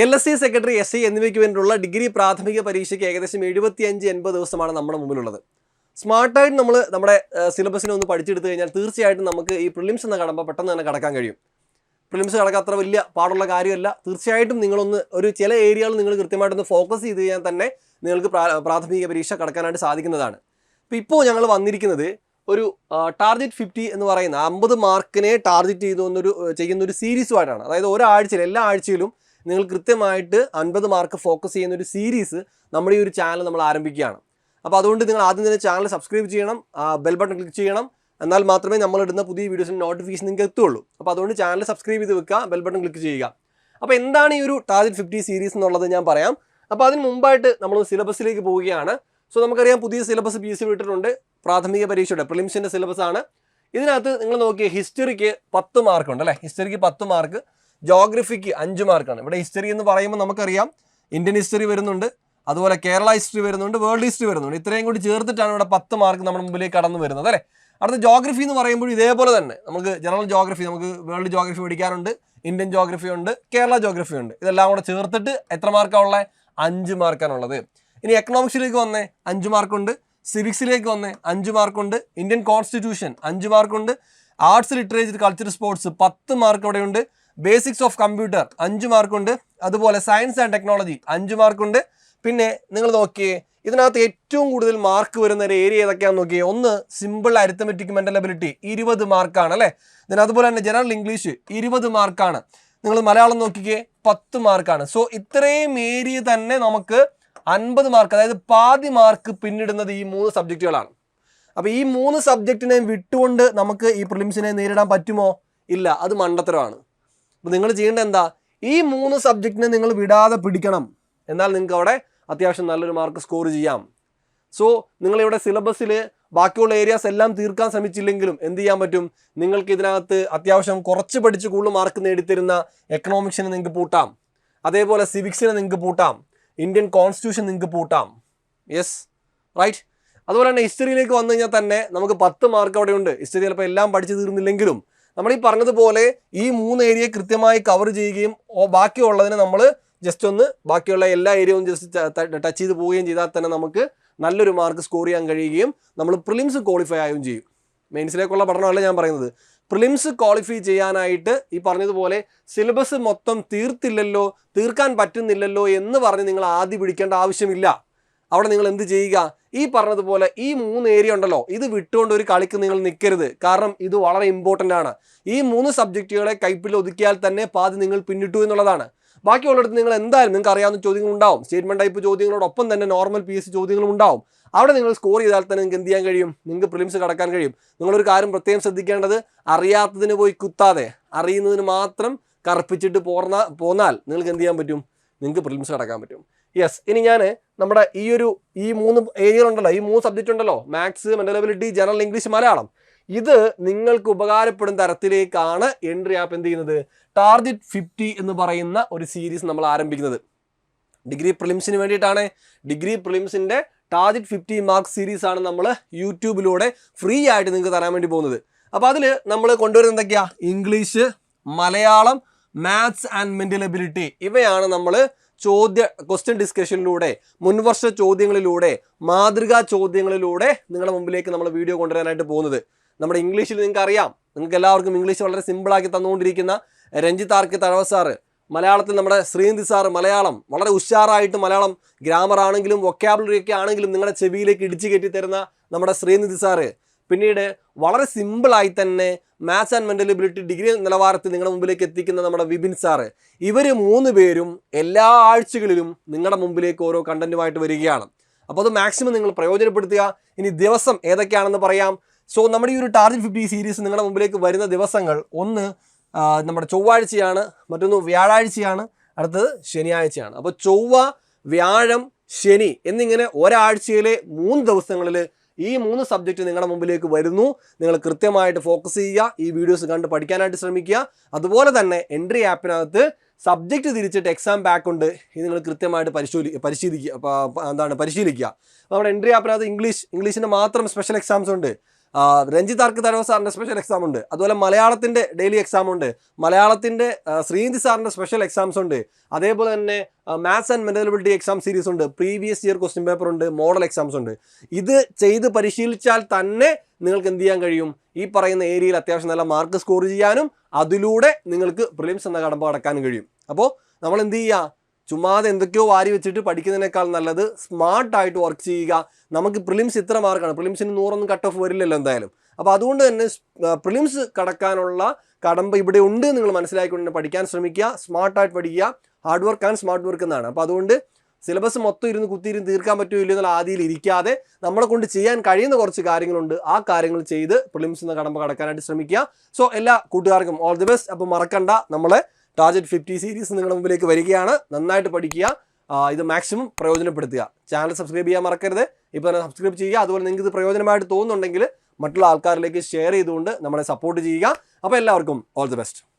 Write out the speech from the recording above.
L S C secretary S I എന്നിവയ്ക്ക് വേണ്ടിയുള്ള degree പ്രാഥമിക പരീക്ഷയ്ക്ക് ഏകദേശം എഴുപത്തിയഞ്ച് എൺപത് ദിവസമാണ് നമ്മുടെ മുമ്പിലുള്ളത്. സ്മാർട്ടായിട്ട് നമ്മൾ നമ്മുടെ സിലബസിനെ ഒന്ന് പഠിച്ചെടുത്തു കഴിഞ്ഞാൽ തീർച്ചയായിട്ടും നമുക്ക് ഈ പ്രിലിംസ് എന്ന കടമ്പ പെട്ടെന്ന് തന്നെ കടക്കാൻ കഴിയും. പ്രിലിംസ് കടക്കാൻ അത്ര വലിയ പാടുള്ള കാര്യമല്ല. തീർച്ചയായിട്ടും നിങ്ങളൊന്ന് ഒരു ചില ഏരിയകൾ നിങ്ങൾ കൃത്യമായിട്ടൊന്ന് ഫോക്കസ് ചെയ്ത് കഴിഞ്ഞാൽ തന്നെ നിങ്ങൾക്ക് പ്രാഥമിക പരീക്ഷ കടക്കാനായിട്ട് സാധിക്കുന്നതാണ്. അപ്പോൾ ഇപ്പോൾ ഞങ്ങൾ വന്നിരിക്കുന്നത് ഒരു ടാർഗറ്റ് ഫിഫ്റ്റി എന്ന് പറയുന്ന അമ്പത് മാർക്കിനെ ടാർഗറ്റ് ചെയ്തുകൊണ്ടൊരു ചെയ്യുന്ന ഒരു സീരീസുമായിട്ടാണ് അതായത് ഒരാഴ്ചയിൽ എല്ലാ ആഴ്ചയിലും നിങ്ങൾ കൃത്യമായിട്ട് അൻപത് മാർക്ക് ഫോക്കസ് ചെയ്യുന്ന ഒരു സീരീസ് നമ്മുടെ ഈ ഒരു ചാനൽ നമ്മൾ ആരംഭിക്കുകയാണ്. അപ്പോൾ അതുകൊണ്ട് നിങ്ങൾ ആദ്യം തന്നെ ചാനൽ സബ്സ്ക്രൈബ് ചെയ്യണം ബെൽ ബട്ടൺ ക്ലിക്ക് ചെയ്യണം. എന്നാൽ മാത്രമേ നമ്മൾ ഇടുന്ന പുതിയ വീഡിയോസിന് നോട്ടിഫിക്കേഷൻ നിങ്ങൾക്ക് എത്തുള്ളൂ. അപ്പോൾ അതുകൊണ്ട് ചാനൽ സബ്സ്ക്രൈബ് ചെയ്ത് വെക്കുക ബെൽ ബട്ടൺ ക്ലിക്ക് ചെയ്യുക. അപ്പോൾ എന്താണ് ഈ ഒരു ടാർഗറ്റ് ഫിഫ്റ്റി സീരീസ് എന്നുള്ളത് ഞാൻ പറയാം. അപ്പോൾ അതിന് മുമ്പായിട്ട് നമ്മൾ സിലബസിലേക്ക് പോവുകയാണ്. സോ നമുക്കറിയാം പുതിയ സിലബസ് പി സി വിട്ടിട്ടുണ്ട്. പ്രാഥമിക പരീക്ഷയുടെ പ്രിലിംസിന്റെ സിലബസ് ആണ്. ഇതിനകത്ത് നിങ്ങൾ നോക്കിയ ഹിസ്റ്ററിക്ക് പത്ത് മാർക്ക് ഉണ്ട് അല്ലേ? ഹിസ്റ്ററിക്ക് പത്ത് മാർക്ക് ജോഗ്രഫിക്ക് അഞ്ച് മാർക്കാണ് ഇവിടെ ഹിസ്റ്ററി എന്ന് പറയുമ്പോൾ നമുക്കറിയാം ഇന്ത്യൻ ഹിസ്റ്ററി വരുന്നുണ്ട് അതുപോലെ കേരള ഹിസ്റ്ററി വരുന്നുണ്ട് വേൾഡ് ഹിസ്റ്ററി വരുന്നുണ്ട്. ഇത്രയും കൂടി ചേർത്തിട്ടാണ് ഇവിടെ പത്ത് മാർക്ക് നമ്മുടെ മുമ്പിലേക്ക് കടന്നു വരുന്നത് അല്ലേ? അടുത്ത ജോഗ്രഫി എന്ന് പറയുമ്പോൾ ഇതേപോലെ തന്നെ. നമുക്ക് ജനറൽ ജോഗ്രഫി നമുക്ക് വേൾഡ് ജോഗ്രഫി പഠിക്കാനുണ്ട് ഇന്ത്യൻ ജോഗ്രഫി ഉണ്ട് കേരള ജോഗ്രഫി ഉണ്ട്. ഇതെല്ലാം കൂടെ ചേർത്തിട്ട് എത്ര മാർക്കാണ് ഉള്ളത്? അഞ്ച് മാർക്കാണുള്ളത് ഇനി എക്കണോമിക്സിലേക്ക് വന്നേ അഞ്ച് മാർക്കുണ്ട് സിവിക്സിലേക്ക് വന്നേ അഞ്ച് മാർക്കുണ്ട് ഇന്ത്യൻ കോൺസ്റ്റിറ്റ്യൂഷൻ അഞ്ച് മാർക്കുണ്ട് ആർട്സ് ലിറ്ററേച്ചർ കൾച്ചർ സ്പോർട്സ് പത്ത് മാർക്ക് അവിടെയുണ്ട് ബേസിക്സ് ഓഫ് കമ്പ്യൂട്ടർ അഞ്ച് മാർക്കുണ്ട് അതുപോലെ സയൻസ് ആൻഡ് ടെക്നോളജി അഞ്ച് മാർക്കുണ്ട് പിന്നെ നിങ്ങൾ നോക്കിയേ ഇതിനകത്ത് ഏറ്റവും കൂടുതൽ മാർക്ക് വരുന്ന ഒരു ഏരിയ ഏതൊക്കെയാണെന്ന് നോക്കിയേ. ഒന്ന് സിമ്പിൾ അരിത്തമെറ്റിക് മെന്റൽ എബിലിറ്റി ഇരുപത് മാർക്കാണ് അല്ലേ? Then അതുപോലെ തന്നെ ജനറൽ ഇംഗ്ലീഷ് ഇരുപത് മാർക്കാണ് നിങ്ങൾ മലയാളം നോക്കിക്കേ പത്ത് മാർക്കാണ് സോ ഇത്രയും ഏരിയ തന്നെ നമുക്ക് അൻപത് മാർക്ക് അതായത് പാതി മാർക്ക് പിന്നിടുന്നത് ഈ മൂന്ന് സബ്ജക്റ്റുകളാണ് അപ്പോൾ ഈ മൂന്ന് സബ്ജക്റ്റിനെ വിട്ടുകൊണ്ട് നമുക്ക് ഈ പ്രിലിംസിനെ നേരിടാൻ പറ്റുമോ? ഇല്ല അത് മണ്ടത്തരമാണ്. അപ്പോൾ നിങ്ങൾ ചെയ്യേണ്ടത് എന്താ? ഈ മൂന്ന് സബ്ജക്റ്റിനെ നിങ്ങൾ വിടാതെ പിടിക്കണം. എന്നാൽ നിങ്ങൾക്ക് അവിടെ അത്യാവശ്യം നല്ലൊരു മാർക്ക് സ്കോർ ചെയ്യാം. സോ നിങ്ങളിവിടെ സിലബസിൽ ബാക്കിയുള്ള ഏരിയാസ് എല്ലാം തീർക്കാൻ ശ്രമിച്ചില്ലെങ്കിലും എന്ത് ചെയ്യാൻ പറ്റും? നിങ്ങൾക്ക് ഇതിനകത്ത് അത്യാവശ്യം കുറച്ച് പഠിച്ച് കൂടുതൽ മാർക്ക് നേടിത്തരുന്ന എക്കണോമിക്സിനെ നിങ്ങൾക്ക് പൂട്ടാം. അതേപോലെ സിവിക്സിനെ നിങ്ങൾക്ക് പൂട്ടാം. ഇന്ത്യൻ കോൺസ്റ്റിറ്റ്യൂഷൻ നിങ്ങൾക്ക് പൂട്ടാം. യെസ് റൈറ്റ് അതുപോലെ തന്നെ ഹിസ്റ്ററിയിലേക്ക് വന്നു കഴിഞ്ഞാൽ തന്നെ നമുക്ക് പത്ത് മാർക്ക് അവിടെ ഉണ്ട് ഹിസ്റ്ററി ചിലപ്പോൾ എല്ലാം പഠിച്ചു തീർന്നില്ലെങ്കിലും നമ്മൾ ഈ പറഞ്ഞതുപോലെ ഈ മൂന്ന് ഏരിയ കൃത്യമായി കവർ ചെയ്യുകയും ബാക്കിയുള്ളതിന് നമ്മൾ ജസ്റ്റ് ഒന്ന് ബാക്കിയുള്ള എല്ലാ ഏരിയയും ജസ്റ്റ് ടച്ച് ചെയ്ത് പോവുകയും ചെയ്താൽ തന്നെ നമുക്ക് നല്ലൊരു മാർക്ക് സ്കോർ ചെയ്യാൻ കഴിയുകയും നമ്മൾ പ്രിലിംസ് ക്വാളിഫൈ ആവുകയും ചെയ്യും. മെയിൻസിലേക്കുള്ള പഠനമല്ല ഞാൻ പറയുന്നത്. പ്രിലിംസ് ക്വാളിഫൈ ചെയ്യാനായിട്ട് ഈ പറഞ്ഞതുപോലെ സിലബസ് മൊത്തം തീർത്തില്ലല്ലോ തീർക്കാൻ പറ്റുന്നില്ലല്ലോ എന്ന് പറഞ്ഞ് നിങ്ങൾ ആദ്യം പിടിക്കേണ്ട ആവശ്യമില്ല. അവിടെ നിങ്ങൾ എന്ത് ചെയ്യുക? ഈ പറഞ്ഞതുപോലെ ഈ മൂന്ന് ഏരിയ ഉണ്ടല്ലോ ഇത് വിട്ടുകൊണ്ട് ഒരു കളിക്ക് നിങ്ങൾ നിൽക്കരുത്. കാരണം ഇത് വളരെ ഇമ്പോർട്ടന്റ് ആണ്. ഈ മൂന്ന് സബ്ജക്റ്റുകളെ കൈപ്പിൽ ഒതുക്കിയാൽ തന്നെ പാതി നിങ്ങൾ പിന്നിട്ടു എന്നുള്ളതാണ്. ബാക്കിയുള്ളിടത്ത് നിങ്ങൾ എന്തായാലും നിങ്ങൾക്ക് അറിയാവുന്ന ചോദ്യങ്ങൾ ഉണ്ടാവും. സ്റ്റേറ്റ്മെന്റ് ടൈപ്പ് ചോദ്യങ്ങളോടൊപ്പം തന്നെ നോർമൽ പി എസ് ചോദ്യങ്ങളും ഉണ്ടാവും. അവിടെ നിങ്ങൾ സ്കോർ ചെയ്താൽ തന്നെ നിങ്ങൾക്ക് എന്ത് ചെയ്യാൻ കഴിയും? നിങ്ങൾക്ക് പ്രിലിംസ് കടക്കാൻ കഴിയും. നിങ്ങളൊരു കാര്യം പ്രത്യേകം ശ്രദ്ധിക്കേണ്ടത് അറിയാത്തതിന് പോയി കുത്താതെ അറിയുന്നതിന് മാത്രം കറുപ്പിച്ചിട്ട് പോർന്ന പോന്നാൽ നിങ്ങൾക്ക് എന്ത് ചെയ്യാൻ പറ്റും? നിങ്ങൾക്ക് പ്രിലിംസ് കടക്കാൻ പറ്റും. യെസ് ഇനി ഞാൻ നമ്മുടെ ഈ ഒരു ഈ മൂന്ന് ഏരിയ ഉണ്ടല്ലോ ഈ മൂന്ന് സബ്ജക്റ്റ് ഉണ്ടല്ലോ maths mental ability general English Malayalam. ഇത് നിങ്ങൾക്ക് ഉപകാരപ്പെടുന്ന തരത്തിലേക്കാണ് എൻട്രി ആപ്പ് എന്ത് ചെയ്യുന്നത്? ടാർഗറ്റ് ഫിഫ്റ്റി എന്ന് പറയുന്ന ഒരു സീരീസ് നമ്മൾ ആരംഭിക്കുന്നത്. ഡിഗ്രി പ്രിലിംസിന് വേണ്ടിയിട്ടാണ്. ഡിഗ്രി പ്രിലിംസിന്റെ ടാർജറ്റ് ഫിഫ്റ്റി മാർക്ക് സീരീസ് ആണ് നമ്മൾ യൂട്യൂബിലൂടെ ഫ്രീ ആയിട്ട് നിങ്ങൾക്ക് തരാൻ വേണ്ടി പോകുന്നത്. അപ്പോൾ അതിൽ നമ്മൾ കൊണ്ടുവരുന്നത് എന്തൊക്കെയാണ് English Malayalam maths and mental ability ഇവയാണ് നമ്മൾ ചോദ്യ ക്വസ്റ്റ്യൻ ഡിസ്കഷനിലൂടെ മുൻവർഷ ചോദ്യങ്ങളിലൂടെ മാതൃകാ ചോദ്യങ്ങളിലൂടെ നിങ്ങളുടെ മുമ്പിലേക്ക് നമ്മൾ വീഡിയോ കൊണ്ടുവരാനായിട്ട് പോകുന്നത്. നമ്മുടെ ഇംഗ്ലീഷിൽ നിങ്ങൾക്ക് അറിയാം നിങ്ങൾക്ക് എല്ലാവർക്കും ഇംഗ്ലീഷ് വളരെ സിമ്പിളാക്കി തന്നുകൊണ്ടിരിക്കുന്ന രഞ്ജിത്ത് ആർക്ക് തഴവ സാറ് മലയാളത്തിൽ നമ്മുടെ ശ്രീനിധി സാറ് മലയാളം വളരെ ഉഷാറായിട്ട് മലയാളം ഗ്രാമർ ആണെങ്കിലും വൊക്കാബുലറി ഒക്കെ ആണെങ്കിലും നിങ്ങളുടെ ചെവിയിലേക്ക് ഇടിച്ചു കയറ്റി തരുന്ന നമ്മുടെ ശ്രീനിധി സാറ് പിന്നീട് വളരെ സിമ്പിളായി തന്നെ maths and mental ability degree നിലവാരത്തിൽ നിങ്ങളുടെ മുമ്പിലേക്ക് എത്തിക്കുന്ന നമ്മുടെ വിപിൻ സാറ് ഇവർ മൂന്ന് പേരും എല്ലാ ആഴ്ചകളിലും നിങ്ങളുടെ മുമ്പിലേക്ക് ഓരോ കണ്ടന്റുമായിട്ട് വരികയാണ്. അപ്പോൾ അത് മാക്സിമം നിങ്ങൾ പ്രയോജനപ്പെടുത്തുക. ഇനി ദിവസം ഏതൊക്കെയാണെന്ന് പറയാം. സോ നമ്മുടെ ഈ ഒരു ടാർഗറ്റ് ഫിഫ്റ്റി സീരീസ് നിങ്ങളുടെ മുമ്പിലേക്ക് വരുന്ന ദിവസങ്ങൾ ഒന്ന് നമ്മുടെ ചൊവ്വാഴ്ചയാണ് മറ്റൊന്ന് വ്യാഴാഴ്ചയാണ് അടുത്തത് ശനിയാഴ്ചയാണ്. അപ്പോൾ ചൊവ്വ വ്യാഴം ശനി എന്നിങ്ങനെ ഒരാഴ്ചയിലെ മൂന്ന് ദിവസങ്ങളിൽ ഈ മൂന്ന് സബ്ജക്റ്റ് നിങ്ങളുടെ മുമ്പിലേക്ക് വരുന്നു. നിങ്ങൾ കൃത്യമായിട്ട് ഫോക്കസ് ചെയ്യുക ഈ വീഡിയോസ് കണ്ട് പഠിക്കാനായിട്ട് ശ്രമിക്കുക. അതുപോലെ തന്നെ എൻട്രി ആപ്പിനകത്ത് സബ്ജക്റ്റ് തിരിച്ചിട്ട് എക്സാം ബാക്ക് ഉണ്ട്. ഇത് നിങ്ങൾ കൃത്യമായിട്ട് പരിശോധി പരിശീലിക്കുക എന്താണ് പരിശീലിക്കുക. നമ്മുടെ എൻട്രി ആപ്പിനകത്ത് ഇംഗ്ലീഷ് ഇംഗ്ലീഷിന്റെ മാത്രം സ്പെഷ്യൽ എക്സാംസ് ഉണ്ട്. ആ, രഞ്ജിത്ത് ആർക്ക് തരവ് സാറിന്റെ സ്പെഷ്യൽ എക്സാം ഉണ്ട്. അതുപോലെ മലയാളത്തിന്റെ ഡെയിലി എക്സാം ഉണ്ട്. മലയാളത്തിന്റെ ശ്രീനിധി സാറിന്റെ സ്പെഷ്യൽ എക്സാംസ് ഉണ്ട്. അതേപോലെ തന്നെ maths and mental ability exam series ഉണ്ട്. പ്രീവിയസ് ഇയർ ക്വസ്റ്റ്യൻ പേപ്പർ ഉണ്ട് മോഡൽ എക്സാംസ് ഉണ്ട്. ഇത് ചെയ്ത് പരിശീലിച്ചാൽ തന്നെ നിങ്ങൾക്ക് എന്ത് ചെയ്യാൻ കഴിയും? ഈ പറയുന്ന ഏരിയയിൽ അത്യാവശ്യം നല്ല മാർക്ക് സ്കോർ ചെയ്യാനും അതിലൂടെ നിങ്ങൾക്ക് പ്രിലിംസ് എന്ന കടമ്പ കടക്കാനും കഴിയും. അപ്പോൾ നമ്മൾ എന്ത് ചെയ്യുക ചുമ്മാതെ എന്തൊക്കെയോ വാരി വെച്ചിട്ട് പഠിക്കുന്നതിനേക്കാൾ നല്ലത് സ്മാർട്ടായിട്ട് വർക്ക് ചെയ്യുക. നമുക്ക് പ്രിലിംസ് ഇത്ര മാർക്കാണ് പ്രിലിംസിന് നൂറൊന്നും കട്ട് ഓഫ് വരില്ലല്ലോ എന്തായാലും. അപ്പോൾ അതുകൊണ്ട് തന്നെ പ്രിലിംസ് കടക്കാനുള്ള കടമ്പ ഇവിടെ ഉണ്ട് നിങ്ങൾ മനസ്സിലാക്കിക്കൊണ്ട് പഠിക്കാൻ ശ്രമിക്കുക. സ്മാർട്ടായിട്ട് പഠിക്കുക. Hard work and smart work എന്നാണ്. അപ്പോൾ അതുകൊണ്ട് സിലബസ് മൊത്തം ഇരുന്ന് കുത്തിയിരുന്ന് തീർക്കാൻ പറ്റുമോ ഇല്ലയോ എന്നുള്ള ആദിയിൽ ഇരിക്കാതെ നമ്മളെ കൊണ്ട് ചെയ്യാൻ കഴിയുന്ന കുറച്ച് കാര്യങ്ങളുണ്ട്. ആ കാര്യങ്ങൾ ചെയ്ത് പ്രിലിംസ് എന്ന കടമ്പ കടക്കാനായിട്ട് ശ്രമിക്കുക. സോ എല്ലാ കൂട്ടുകാർക്കും ഓൾ ദി ബെസ്റ്റ് അപ്പോൾ മറക്കണ്ട. നമ്മളെ ടാർജറ്റ് ഫിഫ്റ്റി സീരീസ് നിങ്ങളുടെ മുമ്പിലേക്ക് വരികയാണ്. നന്നായിട്ട് പഠിക്കുക. ഇത് മാക്സിമം പ്രയോജനപ്പെടുത്തുക. ചാനൽ സബ്സ്ക്രൈബ് ചെയ്യാൻ മറക്കരുത്. ഇപ്പോൾ തന്നെ സബ്സ്ക്രൈബ് ചെയ്യുക. അതുപോലെ നിങ്ങൾക്ക് ഇത് പ്രയോജനമായിട്ട് തോന്നുന്നുണ്ടെങ്കിൽ മറ്റുള്ള ആൾക്കാരിലേക്ക് ഷെയർ ചെയ്തുകൊണ്ട് നമ്മളെ സപ്പോർട്ട് ചെയ്യുക. അപ്പോൾ എല്ലാവർക്കും ഓൾ ദി ബെസ്റ്റ്